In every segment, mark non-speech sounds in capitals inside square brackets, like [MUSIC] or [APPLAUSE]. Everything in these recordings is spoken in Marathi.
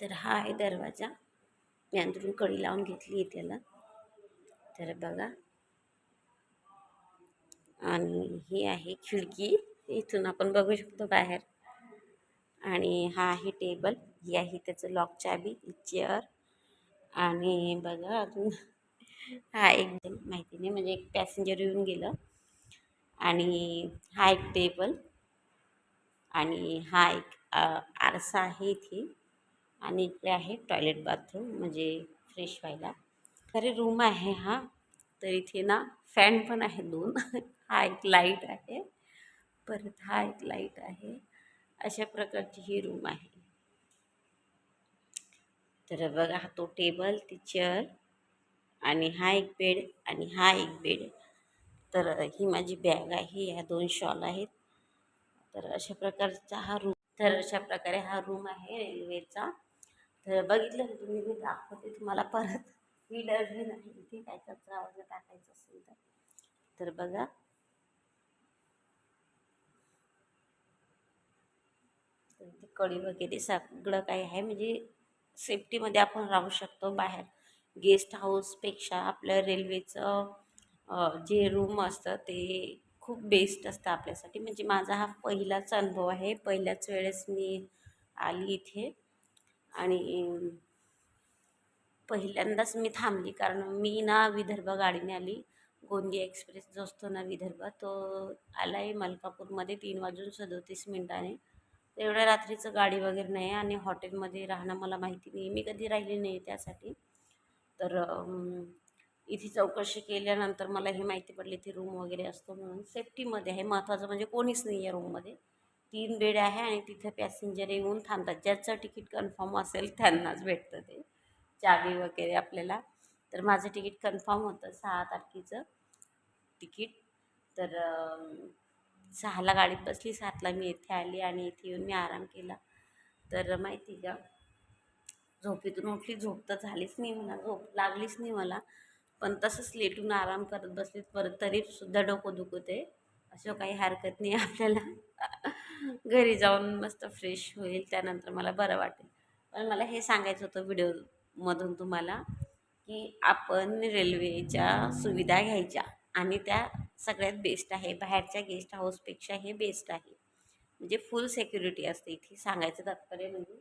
तर हा आहे दरवाजा. मी अंदरून कडी लावून घेतली आहे त्याला. तर बघा. आणि ही आहे खिडकी. इथून आपण बघू शकतो बाहेर. आणि हा आहे टेबल. ही आहे त्याचं लॉक चाबी चेअर. आणि बघा अजून. हा एक माहिती नाही म्हणजे एक पॅसेंजर येऊन गेलं. आणि हा एक टेबल. आणि हा एक आरसा आहे इथे. आणि इकडे आहे टॉयलेट बाथरूम म्हणजे फ्रेश व्हायला. खरे रूम आहे हा तर इथे ना फॅन पण आहे दोन. [LAUGHS] हा एक लाइट आहे. परत हा एक लाइट आहे. अशा प्रकारची ही रूम आहे. तर बघा हा तो टेबल ती चेअर आणि हा एक बेड आणि हा एक बेड तर ही माझी बॅग आहे या दोन शॉल आहेत. तर अशा प्रकारचा हा रूम तर अशा प्रकारे हा रूम आहे रेल्वेचा तर बघितलं ना तुम्ही मी दाखवते तुम्हाला परत. मी डरली नाही इथे काय कचरा वगैरे टाकायचं असेल तर. तर बघा. तर इथे कडी वगैरे सगळं काही आहे म्हणजे सेफ्टीमध्ये आपण राहू शकतो बाहेर. गेस्ट हाऊसपेक्षा आपल्या रेल्वेचं जे रूम असतं ते खूप बेस्ट असतं आपल्यासाठी. म्हणजे माझा हा पहिलाच अनुभव आहे. पहिल्याच वेळेस मी आली इथे. आणि पहिल्यांदाच मी थांबली कारण मी ना विदर्भ गाडीने आली. गोंदिया एक्सप्रेस जो असतो ना विदर्भ तो आला आहे मलकापूरमध्ये तीन वाजून सदोतीस मिनिटाने. तर एवढ्या रात्रीचं गाडी वगैरे नाही आणि हॉटेलमध्ये राहणं मला माहिती नाही. मी कधी राहिली नाही त्यासाठी. तर इथे चौकशी केल्यानंतर मला हे माहिती पडली इथे रूम वगैरे असतो म्हणून. सेफ्टीमध्ये आहे महत्त्वाचं म्हणजे कोणीच नाही आहे रूममध्ये तीन बेड आहे आणि तिथं पॅसेंजर येऊन थांबतात. ज्याचं तिकीट कन्फर्म असेल त्यांनाच भेटतं ते. चावी वगैरे आपल्याला. तर माझं तिकीट कन्फर्म होतं सहा तारखेचं तिकीट. तर सहाला गाडीत बसली सातला मी इथे आली आणि इथे येऊन मी आराम केला. तर माहिती का? झोपेतून उठली झोप तर झालीच नाही मला झोप लागलीच नाही मला. पण तसंच लेटून आराम करत बसलीत परत तरी सुद्धा डोकं दुखत आहे असं काही हरकत नाही आपल्याला. घरी जाऊन मस्त फ्रेश होईल त्यानंतर मला बरं वाटेल. पण मला हे सांगायचं होतं व्हिडिओमधून तुम्हाला की आपण रेल्वेच्या सुविधा घ्यायच्या आणि त्या सगळ्यात बेस्ट आहे. बाहेरच्या गेस्ट हाऊसपेक्षा हे बेस्ट आहे. म्हणजे फुल सेक्युरिटी असते. इथे सांगायचं तात्पर्य म्हणजे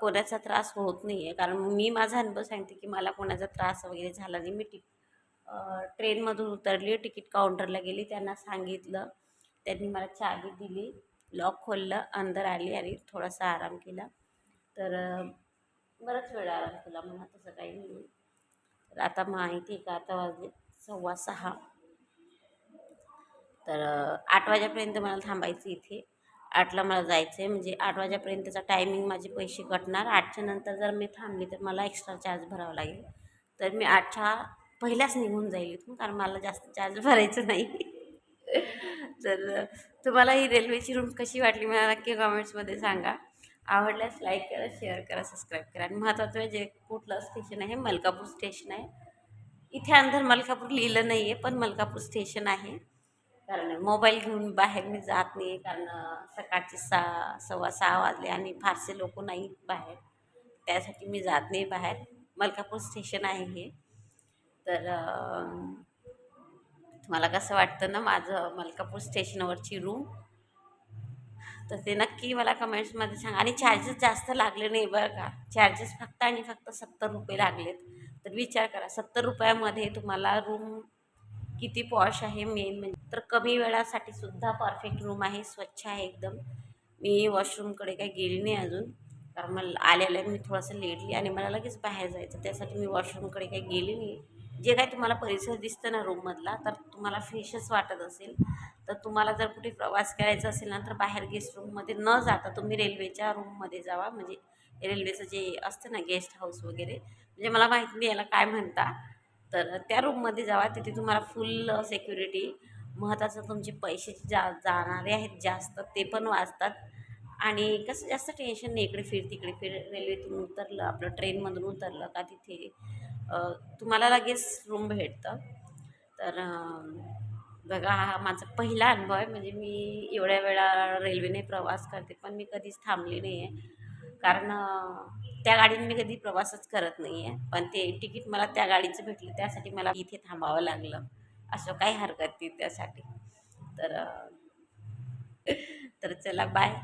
कोणाचा त्रास होत नाही आहे कारण मी माझा अनुभव सांगते की मला कोणाचा त्रास वगैरे झाला नाही. मी टिक ट्रेनमधून उतरली तिकीट काउंटरला गेली त्यांना सांगितलं. त्यांनी मला चावी दिली. लॉक खोललं अंदर आली आणि थोडासा आराम केला. तर बराच वेळ आराम केला. म्हणा तसं काही नाही तर आता माहिती आहे का आता वाजले सव्वा सहा. तर आठ वाजेपर्यंत मला थांबायचं इथे. आठला मला जायचं आहे म्हणजे आठ वाजेपर्यंतचा टायमिंग माझे पैसे कटणार आठच्या नंतर जर मी थांबली तर मला एक्स्ट्रा चार्ज भरावा लागेल. तर मी आठच्या पहिल्याच निघून जाईल इथून. कारण मला जास्त चार्ज भरायचं नाही. [LAUGHS] तर तुम्हाला ही रेल्वेची रूम कशी वाटली मला नक्की कॉमेंट्समध्ये सांगा. आवडल्यास लाईक करा शेअर करा सबस्क्राईब करा. आणि महत्त्वाचं म्हणजे जे कुठलं स्टेशन आहे मलकापूर स्टेशन आहे. इथे अंदर मलकापूर लिहिलं नाही आहे पण मलकापूर स्टेशन आहे. कारण मोबाईल घेऊन बाहेर मी जात नाही कारण सकाळचे सहा सव्वा सहा वाजले आणि फारसे लोक नाही बाहेर. त्यासाठी मी जात नाही बाहेर. मलकापूर स्टेशन आहे हे. तर मला कसं वाटतं ना माझं मलकापूर स्टेशनवरची रूम तर ते नक्की मला कमेंट्समध्ये सांगा. आणि चार्जेस जास्त लागले नाही बरं का. चार्जेस फक्त आणि फक्त सत्तर रुपये लागलेत. तर विचार करा सत्तर रुपयामध्ये तुम्हाला रूम किती पॉश आहे मेन म्हणजे. तर कमी वेळासाठी सुद्धा परफेक्ट रूम आहे स्वच्छ आहे एकदम. मी वॉशरूमकडे काही गेली नाही अजून. कारण मला आल्याला मी थोडंसं लेटली आणि मला लगेच बाहेर जायचं त्यासाठी मी वॉशरूमकडे काही गेली नाही. जे काही तुम्हाला परिसर दिसतं ना रूममधला तर तुम्हाला फ्रेशच वाटत असेल. तर तुम्हाला जर कुठे प्रवास करायचा असेल ना तर बाहेर गेस्ट रूममध्ये न जाता तुम्ही रेल्वेच्या रूममध्ये जावा. म्हणजे रेल्वेचं जे असतं ना गेस्ट हाऊस वगैरे म्हणजे मला माहीत नाही याला काय म्हणता. तर त्या रूममध्ये जावा. तिथे तुम्हाला फुल सेक्युरिटी महत्त्वाचं तुमचे पैसे जा जाणारे आहेत जास्त ते पण वाचतात. आणि कसं जास्त टेन्शन नाही इकडे फिर तिकडे फिर. रेल्वेतून उतरलं आपलं ट्रेनमधून उतरलं का तिथे. तुम्हाला लगेच रूम भेटतं. तर बघा हा माझा पहिला अनुभव आहे. म्हणजे मी एवढ्या वेळा रेल्वेने प्रवास करते पण मी कधीच थांबली नाही आहे कारण त्या गाडीने मी कधी प्रवासच करत नाही आहे पण ते तिकीट मला त्या गाडीचं भेटलं त्यासाठी मला इथे थांबावं लागलं. असं काही हरकत नाही त्यासाठी. तर [LAUGHS] तर चला बाय